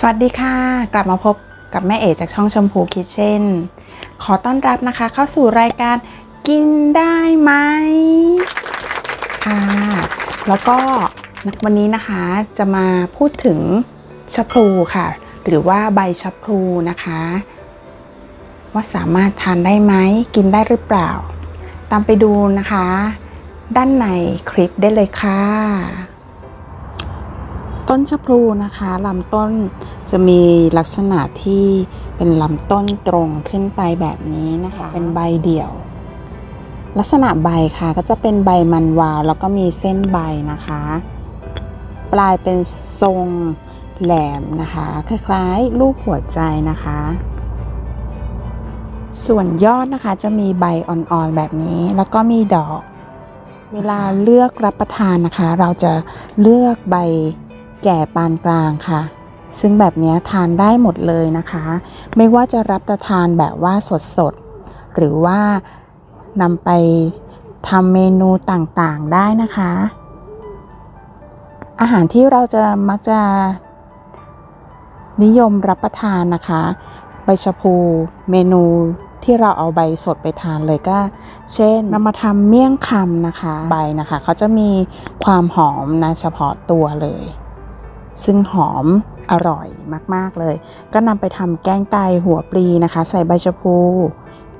สวัสดีค่ะ กลับมาพบกับแม่เอ๋จากช่องชมพูคิทเช่น ขอต้อนรับนะคะ เข้าสู่รายการกินได้ไหมค่ะ แล้วก็วันนี้นะคะจะมาพูดถึงชะพลูค่ะ หรือว่าใบชะพลูนะคะ ว่าสามารถทานได้ไหมกินได้หรือเปล่า ตามไปดูนะคะ ด้านในคลิปได้เลยค่ะ ต้นชะพลูนะคะลำต้นจะมีลักษณะที่เป็นลำต้นตรงขึ้นไปแบบนี้นะคะ เป็นใบเดี่ยว ลักษณะใบค่ะก็จะเป็นใบมันวาว แล้วก็มีเส้นใบนะคะ ปลายเป็นทรงแหลมนะคะ คล้ายๆรูปหัวใจนะคะ ส่วนยอดนะคะจะมีใบอ่อนๆแบบนี้ แล้วก็มีดอก เวลาเลือกรับประทานนะคะ เราจะเลือกใบ แก่ปานกลางค่ะ ซึ่งแบบนี้ทานได้หมดเลยนะคะ ไม่ว่าจะรับประทานแบบว่าสดๆ หรือว่านำไปทำเมนูต่างๆได้นะคะ อาหารที่เราจะมักจะนิยมรับประทานนะคะ ใบชะพูเมนูที่เราเอาใบสดไปทานเลยก็ เช่นเรามาทำเมี่ยงคำนะคะ ใบนะคะ เขาจะมีความหอมนะเฉพาะตัวเลย ซึ่งหอมอร่อยมากๆเลย ก็นำไปทำแกงไตหัวปลีนะคะ ใส่ใบชะพู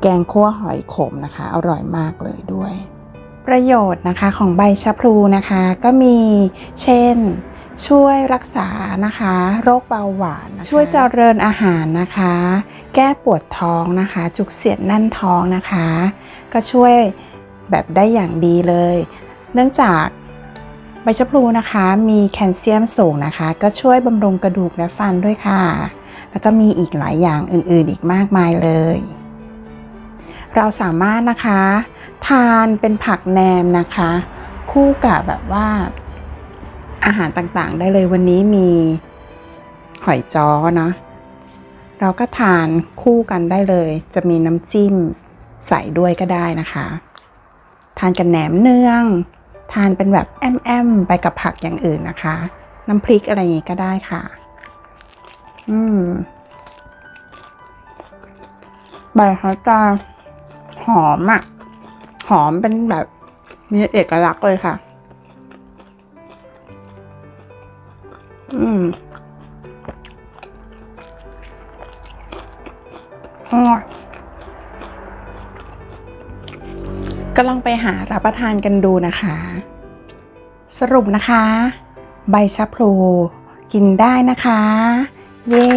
แกงคั่วหอยขมนะคะ อร่อยมากเลยด้วย ประโยชน์นะคะของใบชะพลูนะคะ ก็มีเช่นช่วยรักษานะคะ โรคเบาหวานนะะช่วยเจริญอาหารนะคะ แก้ปวดท้องนะคะ จุกเสียดแน่นท้องนะคะ ก็ช่วยแบบได้อย่างดีเลย เนื่องจาก ใบชะพลูนะคะ มีแคลเซียมสูงนะคะ ก็ช่วยบำรุงกระดูกและฟันด้วยค่ะ แล้วก็มีอีกหลายอย่างอื่นๆอีกมากมายเลย เราสามารถนะคะ ทานเป็นผักแหนมนะคะ คู่กับแบบว่าอาหารต่างๆ ได้เลยวันนี้มีหอยจ้อเนาะเราก็ทานคู่กันได้เลย จะมีน้ำจิ้มใส่ด้วยก็ได้นะคะ ทานกับแหนมเนือง ทานเป็นแบบแอมๆไปกับผักอย่างอื่นนะคะ น้ำพริกอะไรอย่างงี้ก็ได้ค่ะ อืมใบเขาจะหอมอะ่ะ หอมเป็นแบบมีเอกลักษณ์เลยค่ะ อืมอร่อย ก็ลองไปหารับประทานกันดูนะคะ สรุปนะคะ ใบชะพลูกินได้นะคะ เย้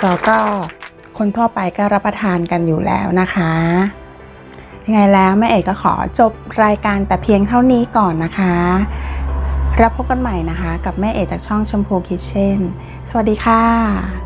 เราก็คนทั่วไปก็รับประทานกันอยู่แล้วนะคะยังไงแล้วแม่เอกก็ขอจบรายการแต่เพียงเท่านี้ก่อนนะคะ รับพบกันใหม่นะคะ กับแม่เอกจากช่องชมพูคิทเช่น สวัสดีค่ะ